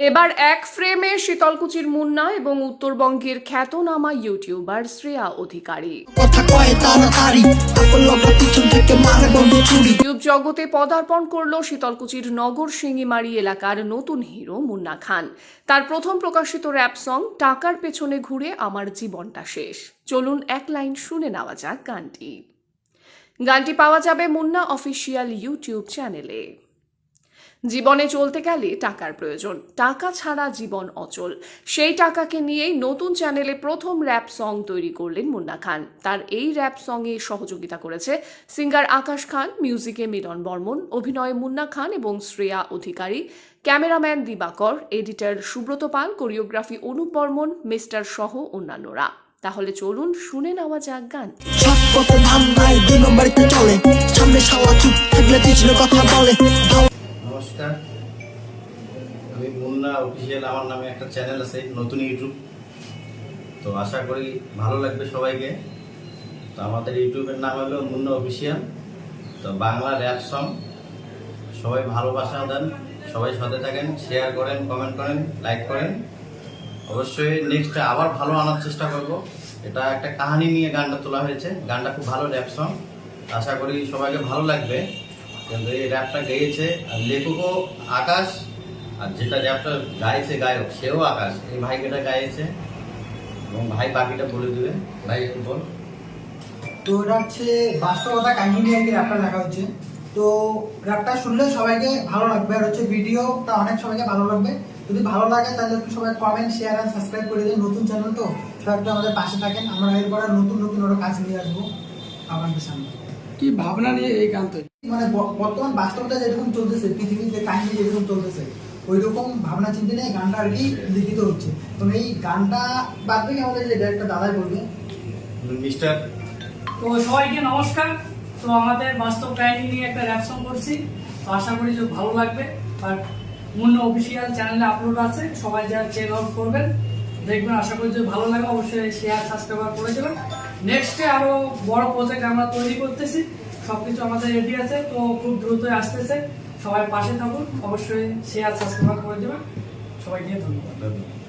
এবার এক ফ্রেমে শীতলকুচির মুন্না এবং উত্তরবঙ্গের খ্যাতনামা ইউটিউবার শ্রেয়া অধিকারী। ইউটিউব জগতে পদার্পণ করল শীতলকুচির নগর সিঙ্গিমারি এলাকার নতুন হিরো মুন্না খান। তার প্রথম প্রকাশিত র্যাপ সং টাকার পেছনে ঘুরে আমার জীবনটা শেষ। চলুন এক লাইন শুনে নেওয়া যাক গানটি। গানটি পাওয়া যাবে মুন্না অফিসিয়াল ইউটিউব চ্যানেলে। জীবনে চলতে গেলে টাকার প্রয়োজন। টাকা ছাড়া জীবন অচল। সেই টাকাকে নিয়েই নতুন চ্যানেলে প্রথম র্যাপ সং তৈরি করলেন মুন্না খান। তার এই র্যাপ সঙ্গে সহযোগিতা করেছে সিঙ্গার আকাশ খান, মিউজিকে মিলন বর্মন, অভিনয়ে মুন্না খান এবং Shreya Adhikari, cameraman Dibakar, editor Subrata Pal, choreography Anup Barman, mister সহ অন্যান্যরা। তাহলে চলুন শুনে নেওয়া যাক গান। সামনে কথা বলে। নমস্কার। আমি মুন্না অফিসিয়াল আমার নামে একটা চ্যানেল আছে, নতুন ইউটিউব। তো আশা করি ভালো লাগবে সবাইকে। তো আমাদের ইউটিউবের নাম হলো মুন্না অফিসিয়াল তো বাংলা র্যাপ সং সবাই ভালোবাসা দেন, সবাই সাথে থাকেন শেয়ার করেন কমেন্ট করেন লাইক করেন। অবশ্যই নেক্সট আবার ভালো আনার চেষ্টা করব। এটা একটা কাহিনী নিয়ে গানটা তোলা হয়েছে। গানটা খুব ভালো র্যাপ সং আশা করি সবাইকে ভালো লাগবে। কিন্তু এই র্যাপটা গেয়েছে আর লেখকও আকাশ, আর যেটা র্যাপটা গাইছে গায়ক, সেও আকাশ। এই ভাইকেটা গাইছে। এবং ভাই বাকিটা বলে দেবে। ভাই, একটু বল। তো এটা হচ্ছে বাস্তবতা কাহিনী নিয়ে কি র্যাপটা লেখা হচ্ছে। তো র্যাপটা শুনলে সবাইকে ভালো লাগবে। আর হচ্ছে ভিডিওটা অনেক সবাইকে ভালো লাগবে। যদি ভালো লাগে, তাহলে একটু সবাই কমেন্ট শেয়ার আর সাবস্ক্রাইব করে দিন। নতুন চ্যানেল তো, সবাই একটু আমাদের পাশে থাকেন। আমরা এরপরে নতুন নতুন ওরা কাজ নিয়ে আসব আপনাদের সামনে। কি ভাবনা নিয়ে এই গান তৈরি মানে বর্তমান বাস্তবতা যেরকম চলতেছে পৃথিবীতে কাহিনী যেরকম চলতেছে ওই রকম ভাবনা চিন্তা নিয়ে গানটা আর কি লিখিত হচ্ছে। তো এই গানটা বাদ থেকে আমাদের যে একটা দাদাই বলবে মিস্টার? তো সবাইকে নমস্কার। তো আমাদের বাস্তব কাহিনী নিয়ে একটা র্যাপ সং করছি। তো আশা করি যে ভালো লাগবে। আর মুন্ন অফিসিয়াল চ্যানেলে আপলোড আছে। সবাই যা চেক আউট করবেন দেখবেন। আশা করি যে ভালো লাগে অবশ্যই শেয়ার সাবস্ক্রাইব করে দেবেন নেক্সটে আরও বড় প্রজেক্ট আমরা তৈরি করতেছি। সবকিছু আমাদের রেডি আছে, তো খুব দ্রুত আসতেছে। সবাই পাশে থাকুন। অবশ্যই শেয়ার সাবস্ক্রাইব করে দেবেন। ধন্যবাদ। ধন্যবাদ।